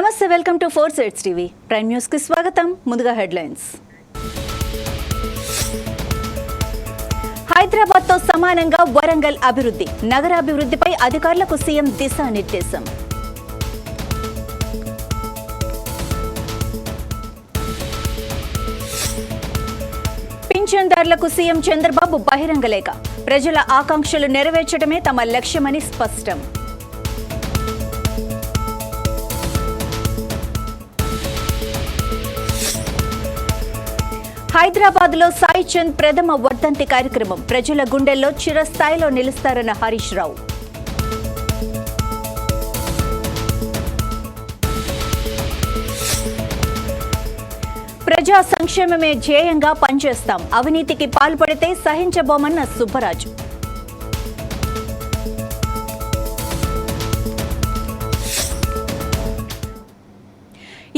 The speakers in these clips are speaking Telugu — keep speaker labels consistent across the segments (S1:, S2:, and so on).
S1: నమస్తే welcome to four sides TV. Prime న్యూస్కి స్వాగతం. ముందుగా హెడ్లైన్స్. హైదరాబాద్తో సమానంగా వరంగల్ అభివృద్ధి. నగరాభివృద్ధిపై అధికారులకు సీఎం దిశానిర్దేశం. పింఛన్దారులకు సీఎం చంద్రబాబు బహిరంగ లేఖ ప్రజల ఆకాంక్షలు నెరవేర్చడమే తమ లక్ష్యమని స్పష్టం. హైదరాబాద్లో సాయి చంద్ ప్రథమ వర్ధంతి కార్యక్రమం. ప్రజల గుండెల్లో చిరస్థాయిలో నిలుస్తారన్న హరీష్ రావు. ప్రజా సంక్షేమమే ధ్యేయంగా పనిచేస్తాం. అవినీతికి పాల్పడితే సహించబోమన్న సుబ్బరాజు.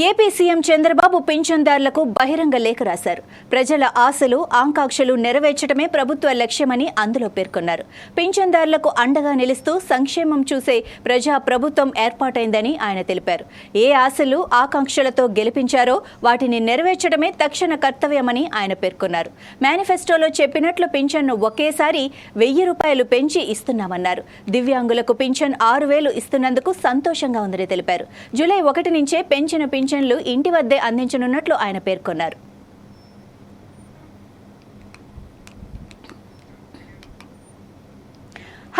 S1: ఏపీ సీఎం చంద్రబాబు పింఛన్దారులకు బహిరంగ లేఖ రాశారు. ప్రజల ఆశలు ఆకాంక్షలు నెరవేర్చడమే ప్రభుత్వ లక్ష్యమని అందులో పేర్కొన్నారు. పింఛన్దారులకు అండగా నిలుస్తూ సంక్షేమం చూసే ప్రజా ప్రభుత్వం ఏర్పాటైందని ఆయన తెలిపారు. ఏ ఆశలు ఆకాంక్షలతో గెలిపించారో వాటిని నెరవేర్చడమే తక్షణ కర్తవ్యమని ఆయన పేర్కొన్నారు. మేనిఫెస్టోలో చెప్పినట్లు పింఛన్ను ఒకేసారి వెయ్యి రూపాయలు పెంచి ఇస్తున్నామన్నారు. దివ్యాంగులకు పింఛన్ ఆరు వేలు ఇస్తున్నందుకు సంతోషంగా ఉందని తెలిపారు. జూలై ఒకటి నుంచే పెంచిన పింఛన్లు ఇంటి వద్దే అందించనున్నట్లు ఆయన పేర్కొన్నారు.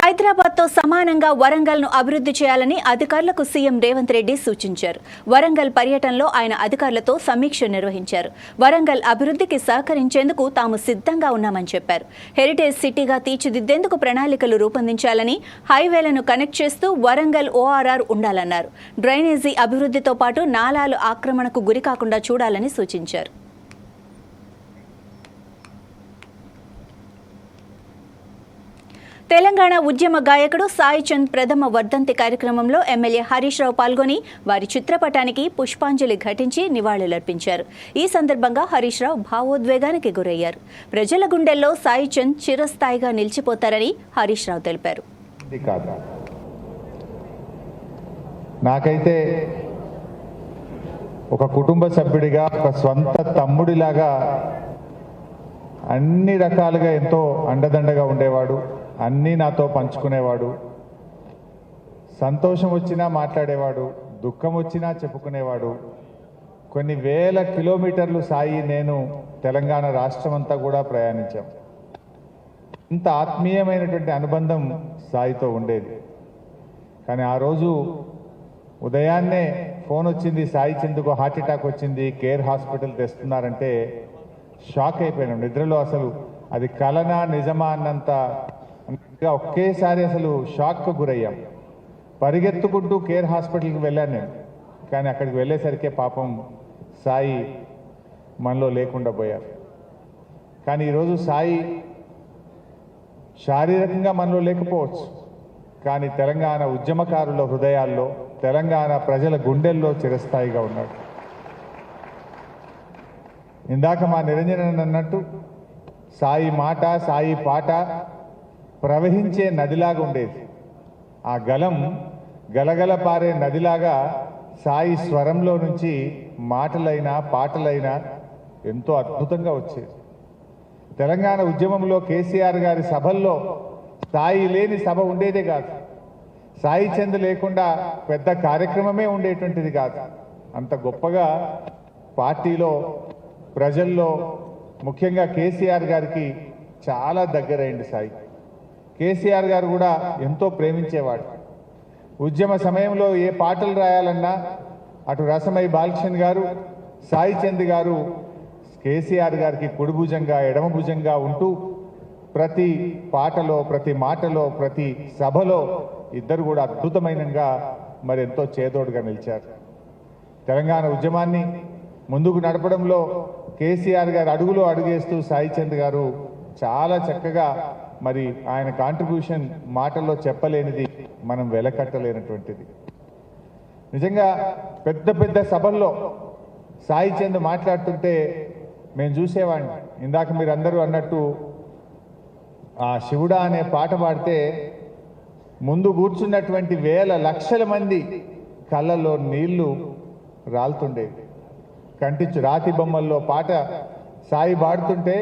S1: హైదరాబాద్తో సమానంగా వరంగల్ను అభివృద్ధి చేయాలని అధికారులకు సీఎం రేవంత్ రెడ్డి సూచించారు. వరంగల్ పర్యటనలో ఆయన అధికారులతో సమీక్ష నిర్వహించారు. వరంగల్ అభివృద్ధికి సహకరించేందుకు తాము సిద్ధంగా ఉన్నామని చెప్పారు. హెరిటేజ్ సిటీగా తీర్చిదిద్దేందుకు ప్రణాళికలు రూపొందించాలని హైవేలను కనెక్ట్ చేస్తూ వరంగల్ ఓఆర్ఆర్ ఉండాలన్నారు. డ్రైనేజీ అభివృద్ధితో పాటు నాలాలు ఆక్రమణకు గురికాకుండా చూడాలని సూచించారు. తెలంగాణ ఉద్యమ గాయకుడు సాయి చంద్ ప్రథమ వర్ధంతి కార్యక్రమంలో ఎమ్మెల్యే హరీష్ రావు పాల్గొని వారి చిత్రపటానికి పుష్పాంజలి ఘటించి నివాళులర్పించారు. ఈ సందర్భంగా హరీష్ రావు భావోద్వేగానికి గురయ్యారు. ప్రజల గుండెల్లో సాయి చంద్ చిరస్థాయిగా నిలిచిపోతారని హరీష్ రావు తెలిపారు.
S2: నాకైతే ఒక కుటుంబ సభ్యుడిగా ఒక స్వంత తమ్ముడిలాగా అన్ని రకాలుగా ఎంతో అండదండగా ఉండేవాడు. అన్నీ నాతో పంచుకునేవాడు. సంతోషం వచ్చినా మాట్లాడేవాడు దుఃఖం వచ్చినా చెప్పుకునేవాడు. కొన్ని వేల కిలోమీటర్లు సాయి నేను తెలంగాణ రాష్ట్రం అంతా కూడా ప్రయాణించాం. ఇంత ఆత్మీయమైనటువంటి అనుబంధం సాయితో ఉండేది. కానీ ఆ రోజు ఉదయాన్నే ఫోన్ వచ్చింది సాయి చందుకు హార్ట్ అటాక్ వచ్చింది కేర్ హాస్పిటల్ తెస్తున్నారంటే షాక్ అయిపోయినాం. నిద్రలో అసలు అది కలనా నిజమా అన్నంత ఒకేసారి అసలు షాక్కు గురయ్యాం. పరిగెత్తుకుంటూ కేర్ హాస్పిటల్కి వెళ్ళాను నేను. కానీ అక్కడికి వెళ్ళేసరికే పాపం సాయి మనలో లేకుండా పోయారు. కానీ ఈరోజు సాయి శారీరకంగా మనలో లేకపోవచ్చు. కానీ తెలంగాణ ఉద్యమకారుల హృదయాల్లో తెలంగాణ ప్రజల గుండెల్లో చిరస్థాయిగా ఉన్నాడు. ఇందాక మా నిరంజన్ అన్నట్టు సాయి మాట సాయి పాట ప్రవహించే నదిలాగా ఉండేది. ఆ గలం గలగల పారే నదిలాగా సాయి స్వరంలో నుంచి మాటలైనా పాటలైనా ఎంతో అద్భుతంగా వచ్చేది. తెలంగాణ ఉద్యమంలో కేసీఆర్ గారి సభల్లో సాయి లేని సభ ఉండేదే కాదు. సాయి చంద్ లేకుండా పెద్ద కార్యక్రమమే ఉండేటువంటిది కాదు. అంత గొప్పగా పార్టీలో ప్రజల్లో ముఖ్యంగా కేసీఆర్ గారికి చాలా దగ్గరైంది సాయి. కేసీఆర్ గారు కూడా ఎంతో ప్రేమించేవాడు. ఉద్యమ సమయంలో ఏ పాటలు రాయాలన్నా అటు రసమై బాలకృష్ణ గారు సాయి చంద్ గారు కేసీఆర్ గారికి కుడి భుజంగా ఎడమ భుజంగా ఉంటూ ప్రతి పాటలో ప్రతి మాటలో ప్రతి సభలో ఇద్దరు కూడా అద్భుతమైనగా మరి ఎంతో చేదోడుగా నిలిచారు. తెలంగాణ ఉద్యమాన్ని ముందుకు నడపడంలో కేసీఆర్ గారు అడుగులో అడుగేస్తూ సాయి చంద్ గారు చాలా చక్కగా మరి ఆయన కాంట్రిబ్యూషన్ మాటల్లో చెప్పలేనిది మనం వెలకట్టలేనటువంటిది. నిజంగా పెద్ద పెద్ద సభల్లో సాయి చంద్ మాట్లాడుతుంటే మేము చూసేవాడిని ఇందాక మీరు అందరూ అన్నట్టు ఆ శివుడా అనే పాట పాడితే ముందు కూర్చున్నటువంటి వేల లక్షల మంది కళ్ళల్లో నీళ్ళు రాలుతుండేది కంటి రాతి బొమ్మల్లో పాట సాయి పాడుతుంటే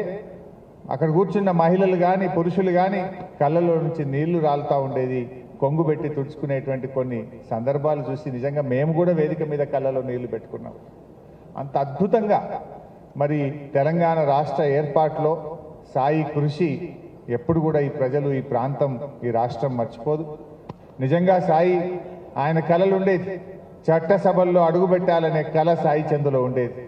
S2: అక్కడ కూర్చున్న మహిళలు కానీ పురుషులు కానీ కళ్ళలో నుంచి నీళ్ళు రాలుతూ ఉండేది. కొంగు పెట్టి తుడుచుకునేటువంటి కొన్ని సందర్భాలు చూసి నిజంగా మేము కూడా వేదిక మీద కళ్ళలో నీళ్ళు పెట్టుకున్నాం. అంత అద్భుతంగా మరి తెలంగాణ రాష్ట్ర ఏర్పాటులో సాయి కృషి ఎప్పుడు కూడా ఈ ప్రజలు ఈ ప్రాంతం ఈ రాష్ట్రం మర్చిపోదు. నిజంగా సాయి ఆయన కళలు ఉండేది చట్టసభల్లో అడుగుపెట్టాలనే కళ సాయి చందులో ఉండేది.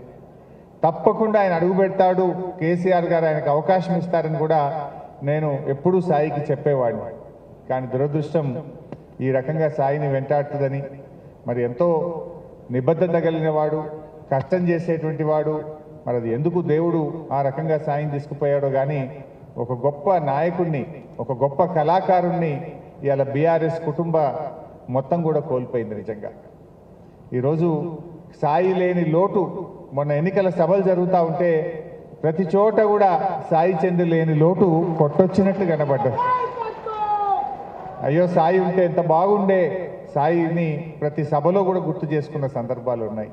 S2: తప్పకుండా ఆయన అడుగు పెడతాడు కేసీఆర్ గారు ఆయనకు అవకాశం ఇస్తారని కూడా నేను ఎప్పుడూ సాయికి చెప్పేవాడిని. కానీ దురదృష్టం ఈ రకంగా సాయిని వెంటాడుతుందని మరి ఎంతో నిబద్ధత కలిగిన వాడు కష్టం చేసేటువంటి వాడు మరి అది ఎందుకు దేవుడు ఆ రకంగా సాయం తీసుకుపోయాడో కానీ ఒక గొప్ప నాయకుడిని ఒక గొప్ప కళాకారుణ్ణి ఇవాళ బీఆర్ఎస్ కుటుంబ మొత్తం కూడా కోల్పోయింది నిజంగా. ఈరోజు సాయి లేని లోటు. మొన్న ఎన్నికల సభలు జరుగుతూ ఉంటే ప్రతి చోట కూడా సాయి చెంది లేని లోటు కొట్టొచ్చినట్టు కనబడ్డది అయ్యో సాయి ఉంటే ఎంత బాగుండే. సాయిని ప్రతి సభలో కూడా గుర్తు చేసుకున్న సందర్భాలు ఉన్నాయి.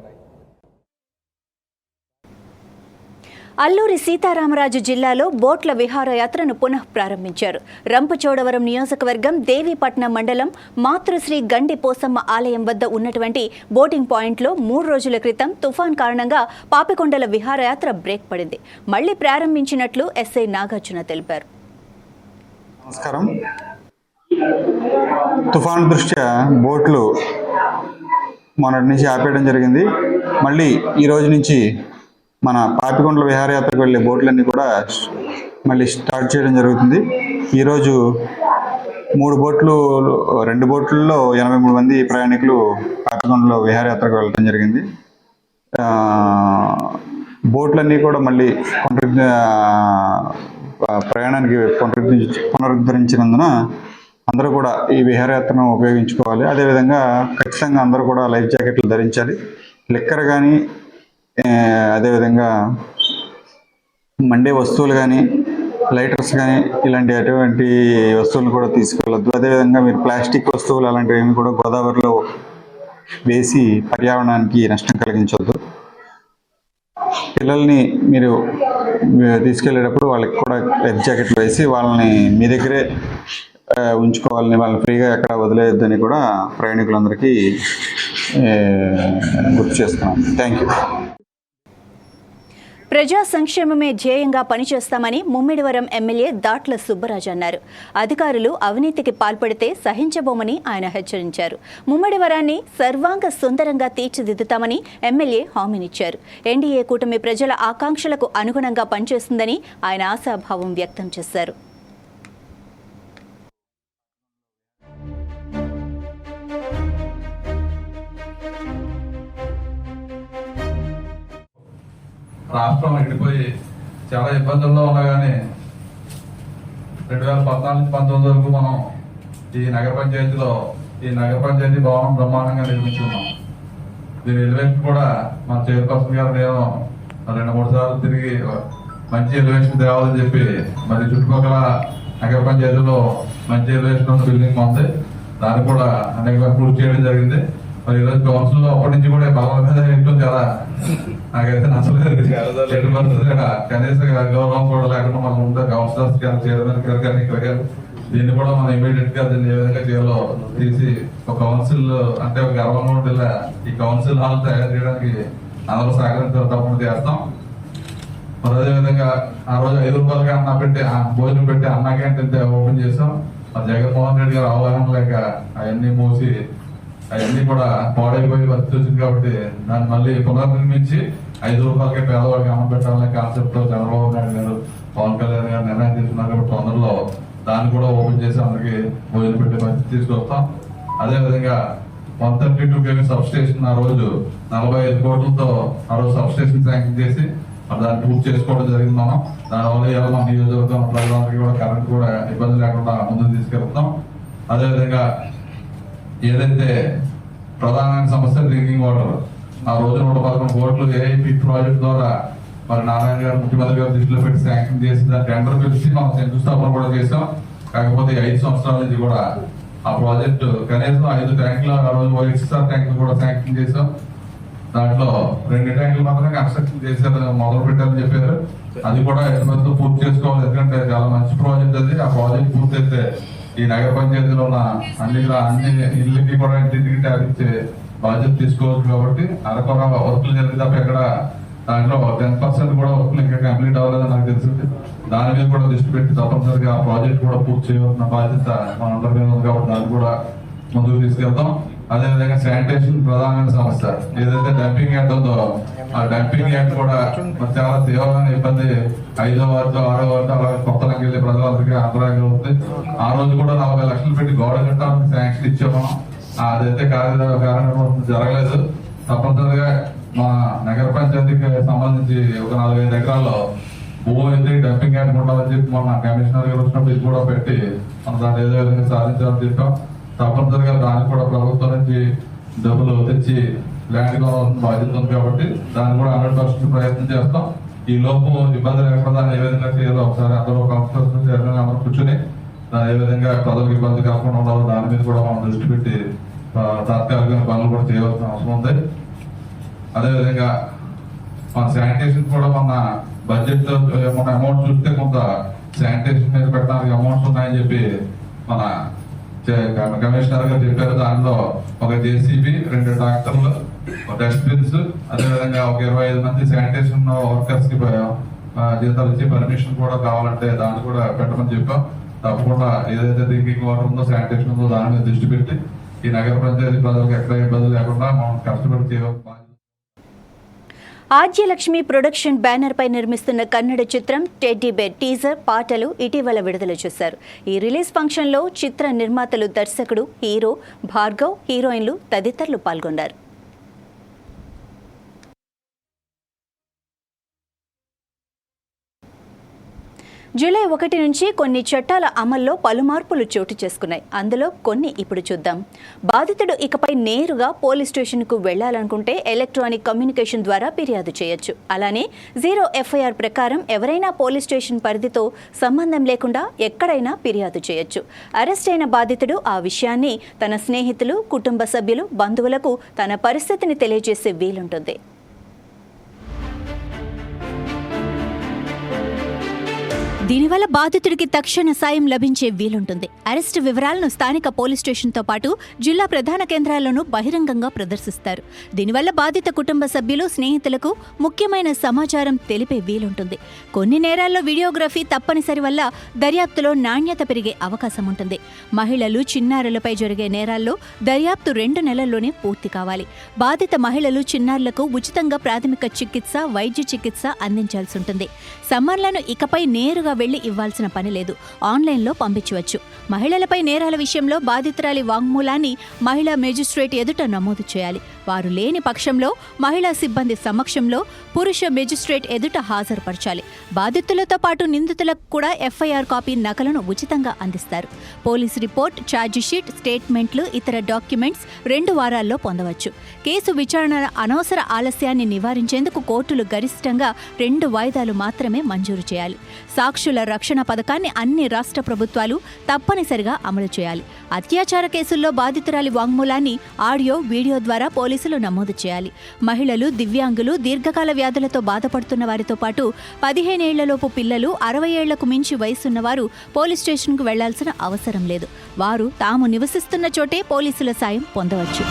S1: అల్లూరి సీతారామరాజు జిల్లాలో బోట్ల విహారయాత్రను పునః ప్రారంభించారు. రంపచోడవరం నియోజకవర్గం దేవీపట్నం మండలం మాతృశ్రీ గండి పోసమ్మ ఆలయం వద్ద ఉన్నటువంటి బోటింగ్ పాయింట్లో మూడు రోజుల క్రితం తుఫాన్ కారణంగా పాపికొండల విహారయాత్ర బ్రేక్ పడింది. మళ్ళీ ప్రారంభించినట్లు ఎస్ఐ నాగార్జున తెలిపారు.
S3: నమస్కారం. తుఫాన్ దృష్ట్యా బోట్లు మొన్నటి నుంచి ఆపేయడం జరిగింది. మళ్ళీ ఈ రోజు నుంచి మన పాపికొండల విహారయాత్రకు వెళ్ళే బోట్లన్నీ కూడా మళ్ళీ స్టార్ట్ చేయడం జరుగుతుంది. ఈరోజు మూడు బోట్లు రెండు బోట్లలో ఎనభై మూడు మంది ప్రయాణికులు పాపికొండలో విహారయాత్రకు వెళ్ళడం జరిగింది. బోట్లన్నీ కూడా మళ్ళీ పునరుద్ధ ప్రయాణానికి పునరుద్ధరించి పునరుద్ధరించినందున అందరూ కూడా ఈ విహారయాత్రను ఉపయోగించుకోవాలి. అదేవిధంగా ఖచ్చితంగా అందరూ కూడా లైఫ్ జాకెట్లు ధరించాలి. లిక్కర్ కానీ అదేవిధంగా మండే వస్తువులు కానీ లైటర్స్ కానీ ఇలాంటి అటువంటి వస్తువులు కూడా తీసుకెళ్ళొద్దు. అదేవిధంగా మీరు ప్లాస్టిక్ వస్తువులు అలాంటివి ఏమి కూడా గోదావరిలో వేసి పర్యావరణానికి నష్టం కలిగించవద్దు పిల్లల్ని మీరు తీసుకెళ్ళేటప్పుడు వాళ్ళకి కూడా లైఫ్ జాకెట్లు వేసి వాళ్ళని మీ దగ్గరే ఉంచుకోవాలని వాళ్ళని ఫ్రీగా ఎక్కడ వదిలేయొద్దని కూడా ప్రయాణికులందరికీ గుర్తు చేస్తున్నాను. థ్యాంక్ యూ
S1: ప్రజా సంక్షేమమే ధ్యేయంగా పనిచేస్తామని ముమ్మిడివరం ఎమ్మెల్యే దాట్ల సుబ్బరాజు అన్నారు. అధికారులు అవినీతికి పాల్పడితే సహించబోమని ఆయన హెచ్చరించారు. ముమ్మిడివరాన్ని సర్వాంగ సుందరంగా తీర్చిదిద్దుతామని ఎమ్మెల్యే హామీనిచ్చారు. ఎన్డీఏ కూటమి ప్రజల ఆకాంక్షలకు అనుగుణంగా పనిచేస్తుందని ఆయన ఆశాభావం వ్యక్తం చేశారు.
S4: రాష్ట్రం ఎగిడిపోయి చాలా ఇబ్బందుల్లో ఉన్నా కానీ రెండు వేల పద్నాలుగు పంతొమ్మిది వరకు మనం ఈ నగర పంచాయతీలో ఈ నగర పంచాయతీ భవనం బ్రహ్మాండంగా నిర్మించుకున్నాం దీని ఎలివేషన్ కూడా మన చైర్పర్సన్ గారు నేను రెండు మూడు సార్లు తిరిగి మంచి ఎలివేషన్ తేవాలని చెప్పి మరి చుట్టుపక్కల నగర పంచాయతీలో మంచి ఎలివేషన్ ఉన్న బిల్డింగ్ ఉంది. దాన్ని కూడా అనేక పూర్తి చేయడం జరిగింది. మరి ఈరోజు కౌన్సిల్లో అప్పటి నుంచి కూడా బలం మీద ఏంటో చాలా నాకైతే నచ్చలేదు. కనీస గౌరవం కూడా లేకుండా మనం ఉంటే కౌన్సిలర్స్ గారు కానీ ఇక్కడ గారు దీన్ని కూడా మనం ఇమీడియట్గా దీన్ని ఏ విధంగా చేయాలో తీసి ఒక కౌన్సిల్ అంటే ఒక గర్వంగా ఉండేలా ఈ కౌన్సిల్ హాల్ తయారు చేయడానికి అందరూ సహకరించారు తప్పకుండా చేస్తాం. మరి అదే విధంగా ఆ రోజు ఐదు రూపాయలకి అన్న పెట్టి ఆ భోజనం పెట్టి అన్న క్యాంటీన్ ఓపెన్ చేసాం మరి జగన్మోహన్ రెడ్డి గారు అవగాహన లేక అవన్నీ మూసి అవన్నీ కూడా పాడైపోయే పరిస్థితి వచ్చింది కాబట్టి దాన్ని మళ్ళీ పునర్నిర్మించి ఐదు రూపాయలకి పేదవాళ్ళకి అమలు పెట్టాలనే కాన్సెప్ట్లో చంద్రబాబు నాయుడు గారు పవన్ కళ్యాణ్ గారు నిర్ణయం తీసుకున్నారు కాబట్టి తొందరలో దాన్ని కూడా ఓపెన్ చేసి అందరికి భోజనం పెట్టే పరిస్థితి తీసుకొస్తాం. అదేవిధంగా one thirty two KV substation ఆ రోజు నలభై ఐదు కోట్లతో ఆ రోజు సబ్ స్టేషన్ శాంక్షన్ చేసి మరి దాన్ని పూర్తి చేసుకోవడం జరిగింది మనం. దానివల్ల ఇవాళ మన నియోజకవర్గం ప్రజలందరికీ కూడా కరెంట్ కూడా ఇబ్బంది లేకుండా ముందుకు తీసుకెళ్తాం అదేవిధంగా ఏదైతే ప్రధానమైన సమస్య డ్రింకింగ్ వాటర్ ఆ రోజు నూట పదకొండు కోట్లు ఏఐపి ప్రాజెక్ట్ ద్వారా మరి నారాయణ గారు ముఖ్యమంత్రి గారు దృష్టిలో పెట్టి శాంక్షన్ చేసి దాని టెండర్ పిలిచి మనం శంకుస్థాపన కూడా చేసాం కాకపోతే ఐదు సంవత్సరాల నుంచి కూడా ఆ ప్రాజెక్టు కనీసం ఐదు ట్యాంకులు ఆ రోజు వైఎస్ఆర్ ట్యాంకులు కూడా శాంక్షన్ చేసాం దాంట్లో రెండు ట్యాంకులు మాత్రమే కన్స్ట్రక్షన్ చేశారు మొదలు పెట్టారని చెప్పారు. అది కూడా ఎటువంటి పూర్తి చేసుకోవాలి ఎందుకంటే చాలా మంచి ప్రాజెక్ట్ అది. ఆ ప్రాజెక్ట్ పూర్తయితే ఈ నగర పంచాయతీలో ఉన్న అన్ని అన్ని ఇళ్ళకి కూడా ఇంటికి ట్యాబ్ ఇచ్చే బాధ్యత తీసుకోవచ్చు కాబట్టి అరకొర వర్కులు జరిగితే తప్ప ఎక్కడ దాంట్లో టెన్ పర్సెంట్ కూడా వర్కులు ఇంకా కంప్లీట్ అవ్వలేదని నాకు తెలిసింది దాని మీద కూడా దృష్టి పెట్టి తప్పనిసరిగా ఆ ప్రాజెక్ట్ కూడా పూర్తి చేయవలసిన బాధ్యత మన అందరి మీద ఉంది కాబట్టి దాన్ని కూడా ముందుకు తీసుకెళ్తాం. అదేవిధంగా శానిటేషన్ ప్రధానమైన సమస్య. ఏదైతే డంపింగ్ యార్డ్ ఉందో ఆ డంపింగ్ యార్డ్ కూడా చాలా తీవ్రమైన ఇబ్బంది. ఐదో వారితో ఆరో వారితో అలాగే కొత్త వెళ్ళే ప్రజలందరికీ ఆంధ్రాకి ఉంది. ఆ రోజు కూడా నలభై లక్షలు పెట్టి గోడ కట్టాలని శాంక్షన్ ఇచ్చాము. అదైతే కార్య కార్యక్రమం జరగలేదు. తప్పనిసరిగా మా నగర పంచాయతీకి సంబంధించి ఒక నాలుగైదు ఎకరాల్లో భూమి అయితే డంపింగ్ యార్డ్ ఉండాలని చెప్పి మొన్న కమిషనర్ గారు వచ్చినప్పుడు ఇది కూడా పెట్టి మనం దాన్ని ఏదో విధంగా సాధించాలని చెప్పాం. తప్పనిసరిగా దానికి కూడా ప్రభుత్వం నుంచి డబ్బులు తెచ్చి ల్యాండ్ కావాల్సిన బాధ్యత ఉంది కాబట్టి దాన్ని కూడా హండ్రెడ్ పర్సెంట్ ప్రయత్నం చేస్తాం. ఈ లోపు ఇబ్బంది లేకుండా ఏ విధంగా చేయాలో ఒకసారి అందరూ కౌన్సిలర్స్ చైర్మన్ అందరూ కూర్చుని ఏ విధంగా ప్రజలకు ఇబ్బంది కాకుండా ఉండాలో దాని మీద కూడా మనం దృష్టి పెట్టి ఆ, తాత్కాలిక పనులు కూడా చేయవలసిన అవసరం ఉంది. అదేవిధంగా మన శానిటేషన్ కూడా మన బడ్జెట్లో మన అమౌంట్ చూస్తే కొంత శానిటేషన్ మీద పెట్టడానికి అమౌంట్స్ ఉన్నాయని చెప్పి మన కమిషనర్ గారు చెప్పారు దానిలో ఒక జేసీబీ రెండు ట్రాక్టర్లు డస్ట్బిన్స్ అదేవిధంగా ఒక ఇరవై ఐదు మంది శానిటేషన్ వర్కర్స్కి జీతాలు ఇచ్చి పర్మిషన్ కూడా కావాలంటే దాన్ని కూడా పెట్టమని చెప్పాం. తప్పకుండా ఏదైతే డ్రింకింగ్ వాటర్ ఉందో శానిటేషన్ ఉందో దాని మీద దృష్టి పెట్టి ఈ నగర పంచాయతీ ప్రజలకు ఎక్కడ ఇబ్బంది లేకుండా మనం కష్టపడి చేయాలి
S1: ఆద్యలక్ష్మి ప్రొడక్షన్ బ్యానర్ పై నిర్మిస్తున్న కన్నడ చిత్రం టెడ్డీ బెడ్ టీజర్ పాటలు ఇటీవల విడుదల చేశారు. ఈ రిలీజ్ ఫంక్షన్లో చిత్ర నిర్మాతలు దర్శకుడు హీరో భార్గవ్ హీరోయిన్లు తదితరులు పాల్గొన్నారు. జూలై ఒకటి నుంచి కొన్ని చట్టాల అమల్లో పలు మార్పులు చోటు చేసుకున్నాయి. అందులో కొన్ని ఇప్పుడు చూద్దాం. బాధితుడు ఇకపై నేరుగా పోలీస్ స్టేషన్కు వెళ్ళాలనుకుంటే ఎలక్ట్రానిక్ కమ్యూనికేషన్ ద్వారా ఫిర్యాదు చేయొచ్చు. అలానే జీరో ఎఫ్ఐఆర్ ప్రకారం ఎవరైనా పోలీస్ స్టేషన్ పరిధితో సంబంధం లేకుండా ఎక్కడైనా ఫిర్యాదు చేయొచ్చు. అరెస్ట్ అయిన బాధితుడు ఆ విషయాన్ని తన స్నేహితులు కుటుంబ సభ్యులు బంధువులకు తన పరిస్థితిని తెలియజేసే వీలుంటుంది. దీనివల్ల బాధితుడికి తక్షణ సాయం లభించే వీలుంటుంది. అరెస్ట్ వివరాలను స్థానిక పోలీస్ స్టేషన్తో పాటు జిల్లా ప్రధాన కేంద్రాల్లోనూ బహిరంగంగా ప్రదర్శిస్తారు. దీనివల్ల బాధిత కుటుంబ సభ్యులు స్నేహితులకు ముఖ్యమైన సమాచారం తెలిపే వీలుంటుంది. కొన్ని నేరాల్లో వీడియోగ్రఫీ తప్పనిసరి వల్ల దర్యాప్తులో నాణ్యత పెరిగే అవకాశం ఉంటుంది. మహిళలు చిన్నారులపై జరిగే నేరాల్లో దర్యాప్తు రెండు నెలల్లోనే పూర్తి కావాలి. బాధిత మహిళలు చిన్నారులకు ఉచితంగా ప్రాథమిక చికిత్స వైద్య చికిత్స అందించాల్సి ఉంటుంది. సమ్మర్లను ఇకపై నేరుగా వెళ్ళి ఇవ్వాల్సిన పని లేదు. ఆన్లైన్లో పంపించవచ్చు. మహిళలపై నేరాల విషయంలో బాధితురాలి వాంగ్మూలాన్ని మహిళా మేజిస్ట్రేట్ ఎదుట నమోదు చేయాలి. వారు లేని పక్షంలో మహిళా సిబ్బంది సమక్షంలో పురుష మేజిస్ట్రేట్ ఎదుట హాజరుపరచాలి. బాధితులతో పాటు నిందితులకు కూడా ఎఫ్ఐఆర్ కాపీ నకలను ఉచితంగా అందిస్తారు. పోలీస్ రిపోర్ట్ ఛార్జిషీట్ స్టేట్మెంట్లు ఇతర డాక్యుమెంట్స్ రెండు వారాల్లో పొందవచ్చు. కేసు విచారణ అనవసర ఆలస్యాన్ని నివారించేందుకు కోర్టులు గరిష్టంగా రెండు వాయిదాలు మాత్రమే మంజూరు చేయాలి. సాక్షుల రక్షణ పథకాన్ని అన్ని రాష్ట్ర ప్రభుత్వాలు తప్పనిసరిగా అమలు చేయాలి. అత్యాచార కేసుల్లో బాధితురాలి వాంగ్మూలాన్ని ఆడియో వీడియో ద్వారా పోలీసులు నమోదు చేయాలి. మహిళలు దివ్యాంగులు దీర్ఘకాల వ్యాధులతో బాధపడుతున్న వారితో పాటు పదిహేనేళ్ళలోపు పిల్లలు అరవై ఏళ్ళకు మించి వయసున్నవారు పోలీస్ స్టేషన్కు వెళ్ళాల్సిన అవసరం లేదు. వారు తాము నివసిస్తున్న చోటే పోలీసుల సాయం పొందవచ్చు.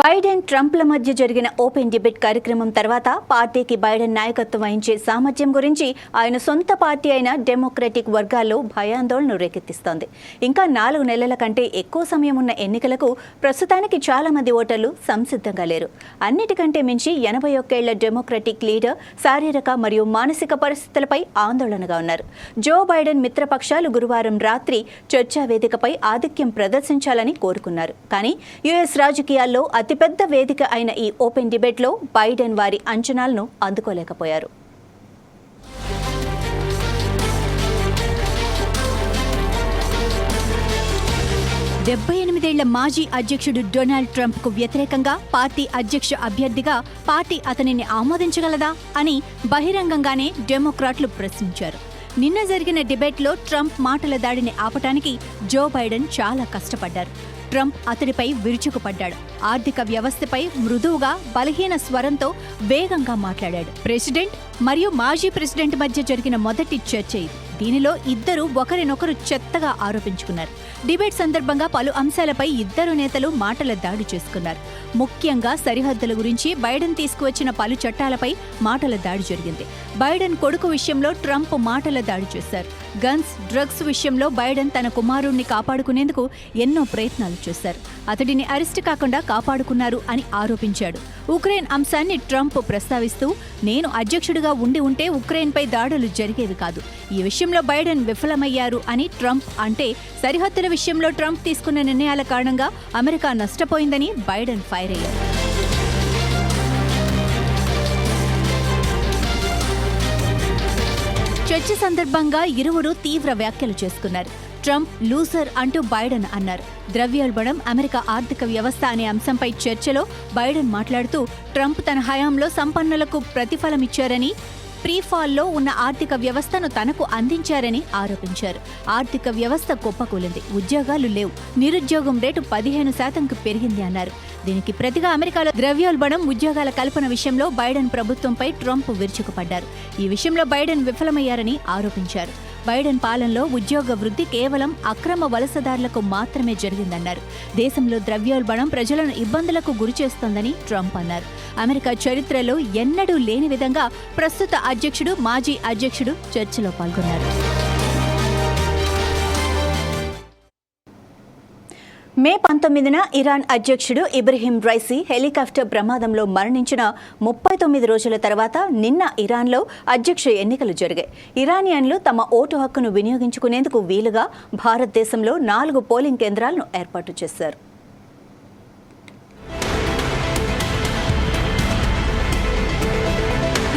S1: బైడెన్ ట్రంప్ల మధ్య జరిగిన ఓపెన్ డిబేట్ కార్యక్రమం తర్వాత పార్టీకి బైడెన్ నాయకత్వం వహించే సామర్థ్యం గురించి ఆయన సొంత పార్టీ అయిన డెమోక్రటిక్ వర్గాల్లో భయాందోళన రేకెత్తిస్తోంది. ఇంకా నాలుగు నెలల కంటే ఎక్కువ సమయం ఉన్న ఎన్నికలకు ప్రస్తుతానికి చాలా మంది ఓటర్లు సంసిద్ధంగా లేరు. అన్నిటికంటే మించి ఎనభై ఒక్కేళ్ళ డెమోక్రటిక్ లీడర్ శారీరక మరియు మానసిక పరిస్థితులపై ఆందోళనగా ఉన్నారు. జో బైడెన్ మిత్రపక్షాలు గురువారం రాత్రి చర్చా వేదికపై ఆధిక్యం ప్రదర్శించాలని కోరుకున్నారు. కానీ యుఎస్ రాజకీయాల్లో అతిపెద్ద వేదిక అయిన ఈ ఓపెన్ డిబేట్లో బైడెన్ వారి అంచనాలను అందుకోలేకపోయారు. డెబ్బై ఎనిమిదేళ్ళ మాజీ అధ్యక్షుడు డొనాల్డ్ ట్రంప్కు వ్యతిరేకంగా పార్టీ అధ్యక్ష అభ్యర్థిగా పార్టీ అతనిని ఆమోదించగలదా అని బహిరంగంగానే డెమోక్రాట్లు ప్రశ్నించారు. నిన్న జరిగిన డిబేట్లో ట్రంప్ మాటల దాడిని ఆపటానికి జో బైడెన్ చాలా కష్టపడ్డారు. ట్రంప్ అతడిపై విరుచుకుపడ్డాడు. ఆర్థిక వ్యవస్థపై మృదువుగా బలహీన స్వరంతో వేగంగా మాట్లాడాడు. ప్రెసిడెంట్ మరియు మాజీ ప్రెసిడెంట్ మధ్య జరిగిన మొదటి చర్చ ఇది. దీనిలో ఇద్దరు ఒకరినొకరు చెత్తగా ఆరోపించుకున్నారు. డిబేట్ సందర్భంగా పలు అంశాలపై ఇద్దరు నేతలు మాటల దాడి చేసుకున్నారు. ముఖ్యంగా సరిహద్దుల గురించి బైడెన్ తీసుకువచ్చిన పలు చట్టాలపై మాటల దాడి జరిగింది. బైడెన్ కొడుకు విషయంలో ట్రంప్ మాటల దాడి చేశారు. గన్స్ డ్రగ్స్ విషయంలో బైడెన్ తన కుమారుణ్ణి కాపాడుకునేందుకు ఎన్నో ప్రయత్నాలు చేశారు. అతడిని అరెస్ట్ కాకుండా కాపాడుకున్నారు అని ఆరోపించాడు. ఉక్రెయిన్ అంశాన్ని ట్రంప్ ప్రస్తావిస్తూ నేను అధ్యక్షుడిగా ఉండి ఉంటే ఉక్రెయిన్పై దాడులు జరిగేవి కాదు. ఈ విషయంలో బైడెన్ విఫలమయ్యారు అని ట్రంప్ అంటే సరిహద్దుల విషయంలో ట్రంప్ తీసుకున్న నిర్ణయాల కారణంగా అమెరికా నష్టపోయిందని బైడెన్ ఫైర్ అయ్యారు. చర్చ సందర్భంగా ఇరువురు తీవ్ర వ్యాఖ్యలు చేసుకున్నారు. ట్రంప్ లూజర్ అంటూ బైడెన్ అన్నారు. ద్రవ్యోల్బణం అమెరికా ఆర్థిక వ్యవస్థ అనే అంశంపై చర్చలో బైడెన్ మాట్లాడుతూ ట్రంప్ తన హయాంలో సంపన్నులకు ప్రతిఫలమిచ్చారని ప్రీఫాల్లో ఉన్న ఆర్థిక వ్యవస్థను తనకు అందించారని ఆరోపించారు. ఆర్థిక వ్యవస్థ కుప్పకూలింది. ఉద్యోగాలు లేవు. నిరుద్యోగం రేటు పదిహేను శాతంకు పెరిగింది అన్నారు. దీనికి ప్రతిగా అమెరికాలో ద్రవ్యోల్బణం ఉద్యోగాల కల్పన విషయంలో బైడెన్ ప్రభుత్వంపై ట్రంప్ విరుచుకుపడ్డారు. ఈ విషయంలో బైడెన్ విఫలమయ్యారని ఆరోపించారు. బైడెన్ పాలనలో ఉద్యోగ వృద్ధి కేవలం అక్రమ వలసదారులకు మాత్రమే జరిగిందన్నారు. దేశంలో ద్రవ్యోల్బణం ప్రజలను ఇబ్బందులకు గురిచేస్తోందని ట్రంప్ అన్నారు. అమెరికా చరిత్రలో ఎన్నడూ లేని విధంగా ప్రస్తుత అధ్యక్షుడు మాజీ అధ్యక్షుడు చర్చలో పాల్గొన్నారు. మే పంతొమ్మిదిన ఇరాన్ అధ్యక్షుడు ఇబ్రహీం రైసీ హెలికాప్టర్ ప్రమాదంలో మరణించిన ముప్పై తొమ్మిది రోజుల తర్వాత నిన్న ఇరాన్లో అధ్యక్ష ఎన్నికలు జరిగాయి. ఇరానియన్లు తమ ఓటు హక్కును వినియోగించుకునేందుకు వీలుగా భారతదేశంలో నాలుగు పోలింగ్ కేంద్రాలను ఏర్పాటు చేశారు.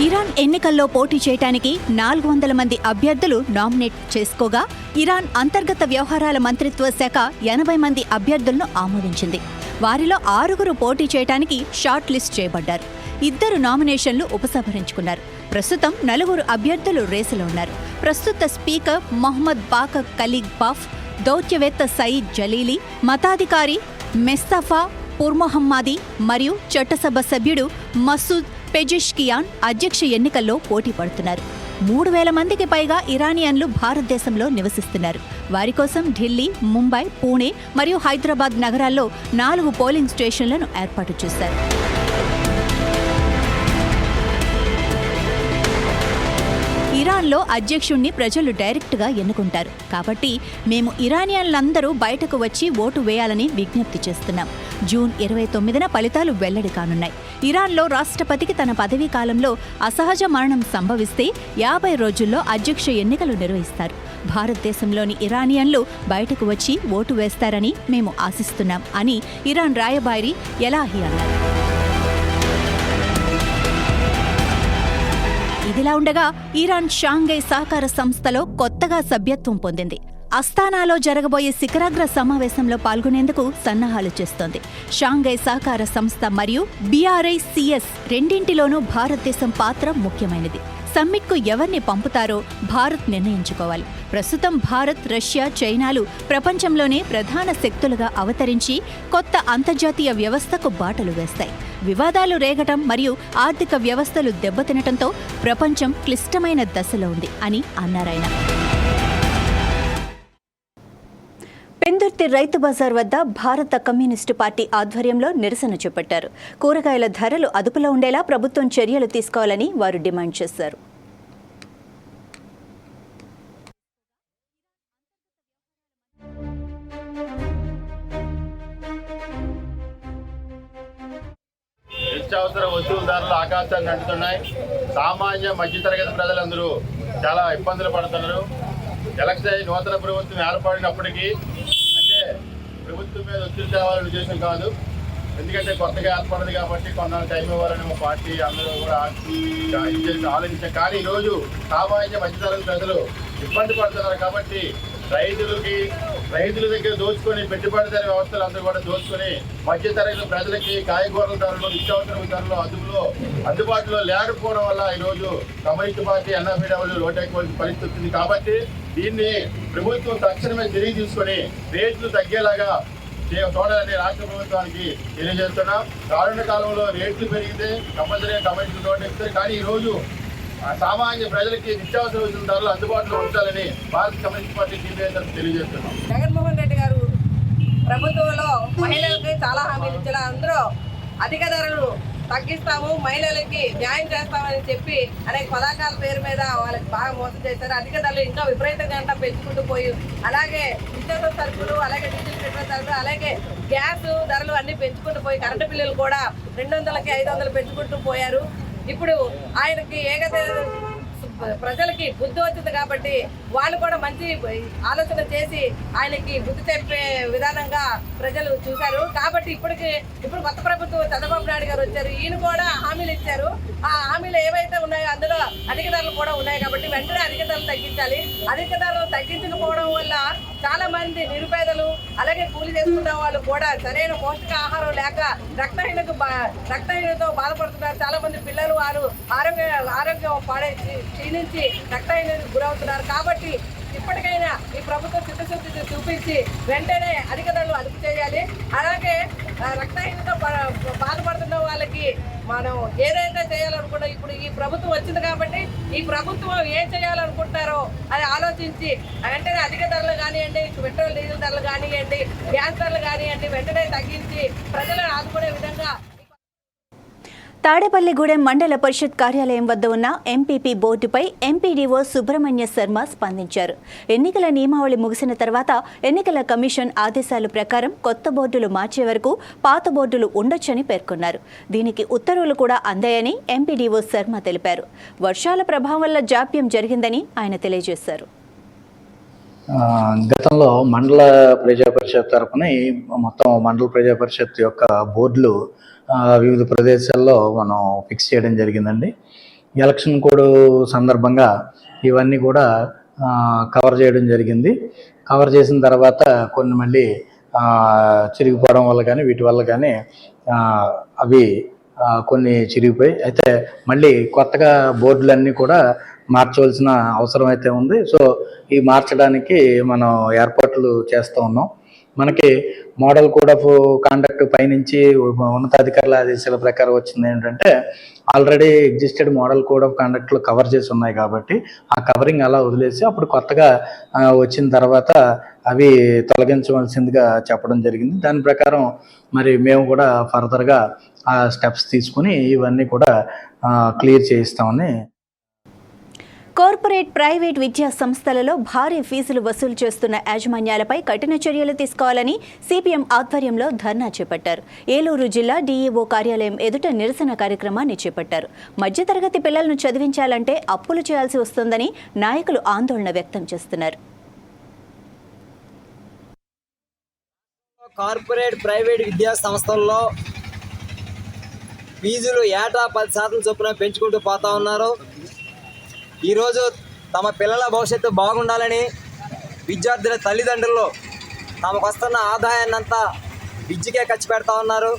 S1: ఇరాన్ ఎన్నికల్లో పోటీ చేయడానికి నాలుగు వందల మంది అభ్యర్థులు నామినేట్ చేసుకోగా ఇరాన్ అంతర్గత వ్యవహారాల మంత్రిత్వ శాఖ ఎనభై మంది అభ్యర్థులను ఆమోదించింది. వారిలో ఆరుగురు పోటీ చేయడానికి షార్ట్ లిస్ట్ చేయబడ్డారు. ఇద్దరు నామినేషన్లు ఉపసంహరించుకున్నారు. ప్రస్తుతం నలుగురు అభ్యర్థులు రేసులో ఉన్నారు. ప్రస్తుత స్పీకర్ మొహమ్మద్ బాక ఖలీగ్ బాఫ్ దౌత్యవేత్త సయీద్ జలీలీ మతాధికారి మెస్తఫా పుర్మొహమ్మాది మరియు చట్టసభ సభ్యుడు మసూద్ పెజిష్కియాన్ అధ్యక్ష ఎన్నికల్లో పోటీ పడుతున్నారు. మూడు వేల మందికి పైగా ఇరానియన్లు భారతదేశంలో నివసిస్తున్నారు. వారి కోసం ఢిల్లీ ముంబై పూణే మరియు హైదరాబాద్ నగరాల్లో నాలుగు పోలింగ్ స్టేషన్లను ఏర్పాటు చేశారు. ఇరాన్లో అధ్యక్షుణ్ణి ప్రజలు డైరెక్ట్గా ఎన్నుకుంటారు. కాబట్టి మేము ఇరానియన్లందరూ బయటకు వచ్చి ఓటు వేయాలని విజ్ఞప్తి చేస్తున్నాం. జూన్ ఇరవై తొమ్మిదిన ఫలితాలు వెల్లడి కానున్నాయి. ఇరాన్లో రాష్ట్రపతికి తన పదవీ కాలంలో అసహజ మరణం సంభవిస్తే యాభై రోజుల్లో అధ్యక్ష ఎన్నికలు నిర్వహిస్తారు. భారతదేశంలోని ఇరానియన్లు బయటకు వచ్చి ఓటు వేస్తారని మేము ఆశిస్తున్నాం అని ఇరాన్ రాయబారి ఎలాహి అన్నారు. ఇదిలా ఉండగా ఇరాన్ షాంఘై సహకార సంస్థలో కొత్తగా సభ్యత్వం పొందింది. అస్తానాలో జరగబోయే శిఖరాగ్ర సమావేశంలో పాల్గొనేందుకు సన్నాహాలు చేస్తోంది. షాంఘై సహకార సంస్థ మరియు బీఆర్ఐ సిఎస్ రెండింటిలోనూ భారతదేశం పాత్ర ముఖ్యమైనది. సమ్మిట్కు ఎవరిని పంపుతారో భారత్ నిర్ణయించుకోవాలి. ప్రస్తుతం భారత్ రష్యా చైనాలు ప్రపంచంలోనే ప్రధాన శక్తులుగా అవతరించి కొత్త అంతర్జాతీయ వ్యవస్థకు బాటలు వేస్తాయి. వివాదాలు రేగటం మరియు ఆర్థిక వ్యవస్థలు దెబ్బతినటంతో ప్రపంచం క్లిష్టమైన దశలో ఉంది అని అన్నారాయన. పెందుర్తి రైతు బజార్ వద్ద భారత కమ్యూనిస్టు పార్టీ ఆధ్వర్యంలో నిరసన చేపట్టారు. కూరగాయల ధరలు అదుపులో ఉండేలా ప్రభుత్వం చర్యలు తీసుకోవాలని వారు డిమాండ్ చేశారు.
S5: నిత్యావసర వస్తువుల ధరలు ఆకాశాన్ని సామాన్య మధ్యతరగతి ప్రజలందరూ చాలా ఇబ్బందులు పడుతున్నారు. ఎలక్షన్ నూతన ప్రభుత్వం ఏర్పడినప్పటికీ ప్రభుత్వం మీద ఒత్తిడి తేవాలని ఉద్దేశం కాదు. ఎందుకంటే కొత్తగా ఏర్పడదు కాబట్టి కొన్న టైం ఇవ్వాలని మా పార్టీ అందరూ కూడా ఆలోచించారు. కానీ ఈరోజు సామాన్య మధ్యతరగతి ప్రజలు ఇబ్బంది పడుతున్నారు కాబట్టి రైతులకి రైతుల దగ్గర దోచుకొని పెట్టుబడిదారి వ్యవస్థలు అందరూ కూడా దోచుకొని మధ్య తరగతి ప్రజలకి కాయగూరల ధరలు నిత్యావసర ధరలు అదుపులో అందుబాటులో లేకపోవడం వల్ల ఈరోజు కమ్యూనిస్ట్ పార్టీ ఎన్ఎఫ్డబ్ల్యూ లోటైపోయిన పరిస్థితి వచ్చింది. కాబట్టి దీన్ని ప్రభుత్వం తక్షణమే తిరిగి తీసుకొని రేట్లు తగ్గేలాగా చూడాలని రాష్ట్ర ప్రభుత్వానికి తెలియజేస్తున్నాం. రానున్న కాలంలో రేట్లు పెరిగితే కంపల్సరీగా కమిటీ రోడ్డు కానీ ఈ రోజు సామాన్య ప్రజలకి నిత్యావసర ధరలు అందుబాటులో ఉంచాలని భారత కమ్యూనిస్ట్ పార్టీ సిపిఐ తెలియజేస్తున్నాం.
S6: జగన్మోహన్ రెడ్డి గారు ప్రభుత్వంలో మహిళలకి చాలా హామీలు ఇచ్చిన అందరూ అధిక ధరలు తగ్గిస్తాము మహిళలకి న్యాయం చేస్తామని చెప్పి అనేక పథకాల పేరు మీద వాళ్ళకి బాగా మోసం చేశారు. అధిక ధరలు ఇంకా విపరీతంగా అంతా పెంచుకుంటూ పోయి అలాగే నిత్యావసర సరుకులు అలాగే డీజిల్ పెట్రోల్ సరుకులు అలాగే గ్యాస్ ధరలు అన్ని పెంచుకుంటూ పోయి కరెంటు బిల్లులు కూడా రెండు వందలకి ఐదు వందలు పెంచుకుంటూ పోయారు. ఇప్పుడు ఆయనకి ఏకత ప్రజలకి బుద్ధి వచ్చింది కాబట్టి వాళ్ళు కూడా మంచి ఆలోచన చేసి ఆయనకి బుద్ధి చెప్పే విధానంగా ప్రజలు చూశారు. కాబట్టి ఇప్పటికి ఇప్పుడు కొత్త ప్రభుత్వం చంద్రబాబు నాయుడు గారు వచ్చారు. ఈయన కూడా హామీలు ఇచ్చారు. ఆ హామీలు ఏవైతే ఉన్నాయో అందులో అధిక ధరలు కూడా ఉన్నాయి కాబట్టి వెంటనే అధిక ధరలు తగ్గించాలి. అధిక ధరలు తగ్గించకపోవడం వల్ల చాలా మంది నిరుపేదలు అలాగే కూలి చేసుకున్న వాళ్ళు కూడా సరైన పౌష్టికాహారం లేక రక్తహీనకు బా- రక్తహీనతో బాధపడుతున్నారు. చాలా మంది పిల్లలు వారు ఆరోగ్య ఆరోగ్యం పాడే క్షీణించి రక్తహీనతకు గురవుతున్నారు. కాబట్టి ఇప్పటికైనా ఈ ప్రభుత్వం చిత్తశుద్ధి చూపించి వెంటనే అధిక ధరలు అదుపు చేయాలి. అలాగే రక్తహీనత బా- బాధపడుతున్న వాళ్ళకి మనం ఏదైతే చేయాలనుకున్నా ఇప్పుడు ఈ ప్రభుత్వం వచ్చింది కాబట్టి ఈ ప్రభుత్వం ఏం చేయాలనుకుంటారో అది ఆలోచించి వెంటనే అధిక ధరలు కానివ్వండి పెట్రోల్ డీజిల్ ధరలు కానివ్వండి గ్యాస్ ధరలు కానివ్వండి వెంటనే తగ్గించి ప్రజలను ఆదుకునే విధంగా
S1: తాడేపల్లిగూడెం మండల పరిషత్ కార్యాలయం వద్ద ఉన్న ఎంపీపీ బోర్డుపై ఎంపీడీఓ సుబ్రహ్మణ్య శర్మ స్పందించారు. ఎన్నికల నియమావళి ముగిసిన తర్వాత ఎన్నికల కమిషన్ ఆదేశాల ప్రకారం కొత్త బోర్డులు మార్చే వరకు పాత బోర్డులు ఉండొచ్చని పేర్కొన్నారు. దీనికి ఉత్తర్వులు కూడా అందాయని ఎంపీడీఓ శర్మ తెలిపారు. వర్షాల ప్రభావం వల్ల జాప్యం జరిగిందని ఆయన తెలియజేశారు.
S7: గతంలో మండల ప్రజాపరిషత్ తరపున మొత్తం మండల ప్రజాపరిషత్ యొక్క బోర్డులు వివిధ ప్రదేశాల్లో మనం ఫిక్స్ చేయడం జరిగిందండి. ఎలక్షన్ కోడ్ సందర్భంగా ఇవన్నీ కూడా కవర్ చేయడం జరిగింది. కవర్ చేసిన తర్వాత కొన్ని మళ్ళీ చిరిగిపోవడం వల్ల కానీ వీటి వల్ల కానీ అవి కొన్ని చిరిగిపోయి అయితే మళ్ళీ కొత్తగా బోర్డులన్నీ కూడా మార్చవలసిన అవసరం అయితే ఉంది. సో ఈ మార్చడానికి మనం ఏర్పాట్లు చేస్తూ ఉన్నాం. మనకి మోడల్ కోడ్ ఆఫ్ కాండక్ట్ పైనుంచి ఉన్నతాధికారుల ఆదేశాల ప్రకారం వచ్చింది ఏంటంటే already existed model code of కాండక్ట్లో cover చేసి ఉన్నాయి కాబట్టి ఆ కవరింగ్ అలా వదిలేసి అప్పుడు కొత్తగా వచ్చిన తర్వాత అవి తొలగించవలసిందిగా చెప్పడం జరిగింది. దాని ప్రకారం మరి మేము కూడా ఫర్దర్గా ఆ స్టెప్స్ తీసుకుని ఇవన్నీ కూడా క్లియర్ చేయిస్తామని
S1: కార్పొరేట్ ప్రైవేట్ విద్యా సంస్థలలో భారీ ఫీజులు వసూలు చేస్తున్న యాజమాన్యాలపై కఠిన చర్యలు తీసుకోవాలని సిపిఎం ఆధ్వర్యంలో ధర్నా చేపట్టారు. ఏలూరు జిల్లా డీఈఓ కార్యాలయం ఎదుట నిరసన కార్యక్రమాన్ని చేపట్టారు. మధ్యతరగతి పిల్లలను చదివించాలంటే అప్పులు చేయాల్సి వస్తుందని నాయకులు ఆందోళన వ్యక్తం చేస్తున్నారు.
S8: కార్పొరేట్ ప్రైవేట్ విద్యా సంస్థల్లో ఫీజులు ఏటా పది శాతం చొప్పున పెంచుకుంటూ పోతా ఉన్నారు. ఈరోజు తమ పిల్లల భవిష్యత్తు బాగుండాలని విద్యార్థుల తల్లిదండ్రులు తమకు వస్తున్న ఆదాయాన్నంతా విద్యకే ఖర్చు పెడతా ఉన్నారు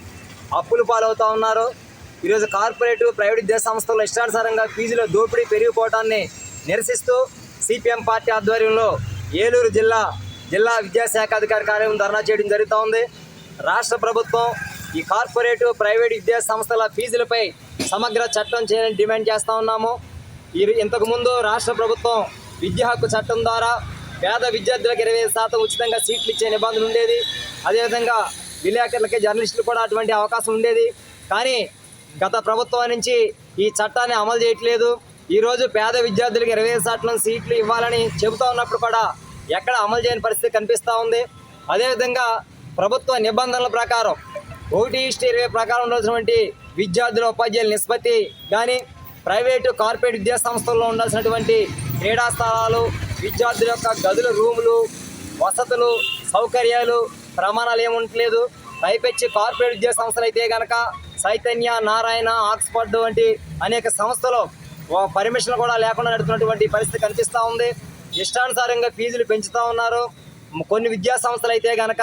S8: అప్పులు పాలవుతూ ఉన్నారు. ఈరోజు కార్పొరేట్ ప్రైవేట్ విద్యా సంస్థలు ఇష్టానుసారంగా ఫీజుల దోపిడీ పెరిగిపోవటాన్ని నిరసిస్తూ సిపిఎం పార్టీ ఆధ్వర్యంలో ఏలూరు జిల్లా జిల్లా విద్యాశాఖ అధికారి కార్యం ధర్నా చేయడం జరుగుతూ ఉంది. రాష్ట్ర ప్రభుత్వం ఈ కార్పొరేట్ ప్రైవేట్ విద్యా సంస్థల ఫీజులపై సమగ్ర చట్టం చేయాలని డిమాండ్ చేస్తూ ఉన్నాము. ఇంతకుముందు రాష్ట్ర ప్రభుత్వం విద్యా హక్కు చట్టం ద్వారా పేద విద్యార్థులకు ఇరవై శాతం ఉచితంగా సీట్లు ఇచ్చే నిబంధన ఉండేది. అదేవిధంగా విలేకరులకి జర్నలిస్టులు కూడా అటువంటి అవకాశం ఉండేది. కానీ గత ప్రభుత్వం నుంచి ఈ చట్టాన్ని అమలు చేయట్లేదు. ఈరోజు పేద విద్యార్థులకు ఇరవై శాతం సీట్లు ఇవ్వాలని చెబుతూ ఉన్నప్పుడు కూడా ఎక్కడ అమలు చేయని పరిస్థితి కనిపిస్తూ ఉంది. అదేవిధంగా ప్రభుత్వ నిబంధనల ప్రకారం ఒకటి ఇష్ట ఇరవై ప్రకారం ఉండాల్సినటువంటి విద్యార్థుల ఉపాధ్యాయుల నిష్పత్తి కానీ ప్రైవేటు కార్పొరేట్ విద్యా సంస్థల్లో ఉండాల్సినటువంటి క్రీడా స్థలాలు విద్యార్థుల యొక్క గదుల రూములు వసతులు సౌకర్యాలు ప్రమాణాలు ఏముంటలేదు పైపెచ్చి కార్పొరేట్ విద్యా సంస్థలు అయితే కనుక చైతన్య నారాయణ ఆక్స్ఫర్డ్ వంటి అనేక సంస్థలు పర్మిషన్ కూడా లేకుండా నడుతున్నటువంటి పరిస్థితి కనిపిస్తూ ఉంది. ఇష్టానుసారంగా ఫీజులు పెంచుతూ ఉన్నారు. కొన్ని విద్యా సంస్థలు అయితే కనుక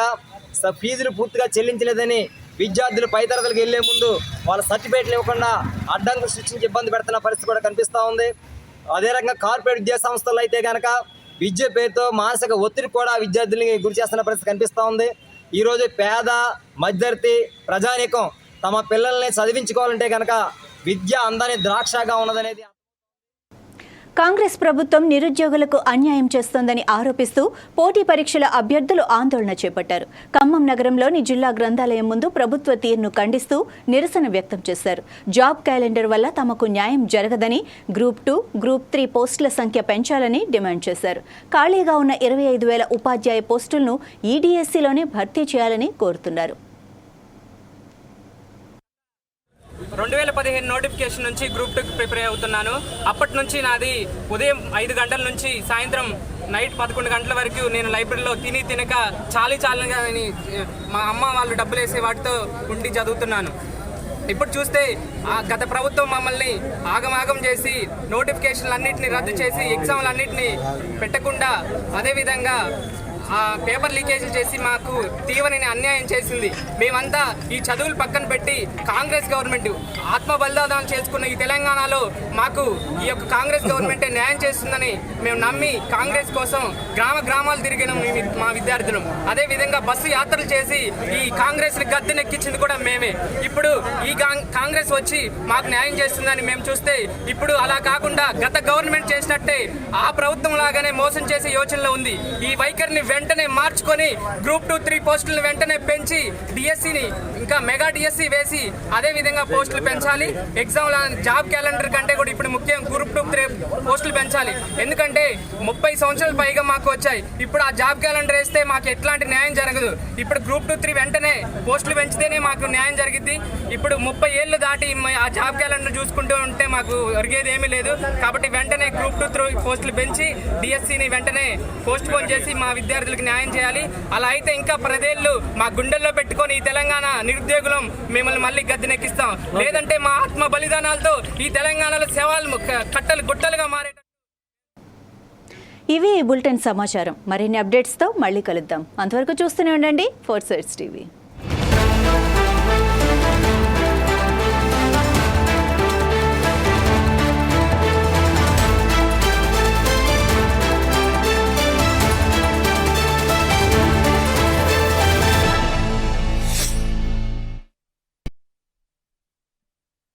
S8: ఫీజులు పూర్తిగా చెల్లించలేదని విద్యార్థులు పై తరగతులకు వెళ్ళే ముందు వాళ్ళ సర్టిఫికేట్లు ఇవ్వకుండా అడ్డంకులు సృష్టించి ఇబ్బంది పెడుతున్న పరిస్థితి కూడా కనిపిస్తూ ఉంది. అదే రకంగా కార్పొరేట్ విద్యా సంస్థలు అయితే కనుక విద్య పేరుతో మానసిక ఒత్తిడి కూడా విద్యార్థుల్ని గురి చేస్తున్న పరిస్థితి కనిపిస్తూ ఉంది. ఈరోజు పేద మధ్యవర్తి ప్రజానీకం తమ పిల్లల్ని చదివించుకోవాలంటే కనుక విద్య అందని ద్రాక్షగా ఉన్నదనేది
S1: కాంగ్రెస్ ప్రభుత్వం నిరుద్యోగులకు అన్యాయం చేస్తోందని ఆరోపిస్తూ పోటీ పరీక్షల అభ్యర్థులు ఆందోళన చేపట్టారు. ఖమ్మం నగరంలోని జిల్లా గ్రంథాలయం ముందు ప్రభుత్వ తీరును ఖండిస్తూ నిరసన వ్యక్తం చేశారు. జాబ్ క్యాలెండర్ వల్ల తమకు న్యాయం జరగదని గ్రూప్ టూ గ్రూప్ త్రీ పోస్టుల సంఖ్య పెంచాలని డిమాండ్ చేశారు. ఖాళీగా ఉన్న ఇరవై ఐదు వేల ఉపాధ్యాయ పోస్టులను ఈడీఎస్సీలోనే భర్తీ చేయాలని కోరుతున్నారు.
S9: రెండు వేల పదిహేను నోటిఫికేషన్ నుంచి గ్రూప్ టూకి ప్రిపేర్ అవుతున్నాను. అప్పటి నుంచి నాది ఉదయం ఐదు గంటల నుంచి సాయంత్రం నైట్ పదకొండు గంటల వరకు నేను లైబ్రరీలో తిని తినక చాలీ చాలుగా అని మా అమ్మ వాళ్ళు డబ్బులు వేసే వాటితో ఉండి చదువుతున్నాను. ఇప్పుడు చూస్తే గత ప్రభుత్వం మమ్మల్ని ఆగమాగం చేసి నోటిఫికేషన్లు అన్నింటినీ రద్దు చేసి ఎగ్జామ్లు అన్నింటినీ పెట్టకుండా అదేవిధంగా పేపర్ లీకేజ్ చేసి మాకు తీవ్రని అన్యాయం చేసింది. మేమంతా ఈ చదువులు పక్కన పెట్టి కాంగ్రెస్ గవర్నమెంట్ ఆత్మ బలిదానాలు చేసుకున్న ఈ తెలంగాణలో మాకు ఈ యొక్క కాంగ్రెస్ గవర్నమెంటే న్యాయం చేస్తుందని మేము నమ్మి కాంగ్రెస్ కోసం గ్రామ గ్రామాలు తిరిగిన మా విద్యార్థులు. అదే విధంగా బస్సు యాత్రలు చేసి ఈ కాంగ్రెస్ గద్దెనెక్కించింది కూడా మేమే. ఇప్పుడు ఈ కాంగ్రెస్ వచ్చి మాకు న్యాయం చేస్తుందని మేము చూస్తే ఇప్పుడు అలా కాకుండా గత గవర్నమెంట్ చేసినట్టే ఆ ప్రభుత్వం లాగానే మోసం చేసే యోచనలో ఉంది. ఈ వైఖరిని వెంటనే మార్చుకొని గ్రూప్ టూ త్రీ పోస్టులను వెంటనే పెంచి డిఎస్సిని ఇంకా మెగా డిఎస్సి వేసి అదే విధంగా పోస్టులు పెంచాలి. ఎగ్జామ్ జాబ్ క్యాలెండర్ కంటే కూడా ఇప్పుడు ముఖ్యం గ్రూప్ టూ త్రీ పోస్టులు పెంచాలి. ఎందుకంటే ముప్పై సంవత్సరాలు పైగా మాకు వచ్చాయి. ఇప్పుడు ఆ జాబ్ క్యాలెండర్ వేస్తే మాకు ఎట్లాంటి న్యాయం జరగదు. ఇప్పుడు గ్రూప్ టూ త్రీ వెంటనే పోస్టులు పెంచితేనే మాకు న్యాయం జరిగిద్ది. ఇప్పుడు ముప్పై ఏళ్ళు దాటి ఆ జాబ్ క్యాలెండర్ చూసుకుంటూ ఉంటే మాకు ఒరిగేది ఏమీ లేదు. కాబట్టి వెంటనే గ్రూప్ టూ త్రీ పోస్టులు పెంచి డిఎస్సిని వెంటనే పోస్ట్ పోన్ చేసి మా విద్యార్థులకు న్యాయం చేయాలి. అలా అయితే ఇంకా పదేళ్ళు మా గుండెల్లో పెట్టుకొని ఈ తెలంగాణ నిరుద్యోగులం మిమ్మల్ని మళ్ళీ గద్దెనెక్కిస్తాం. లేదంటే మా ఆత్మ బలిదానాలతో ఈ తెలంగాణలో శవాలు కట్టలు గుట్టలుగా మారే
S1: ఇవి ఈ బులెటిన్ సమాచారం. మరిన్ని అప్డేట్స్తో మళ్ళీ కలుద్దాం. అంతవరకు చూస్తూనే ఉండండి. Four sides TV.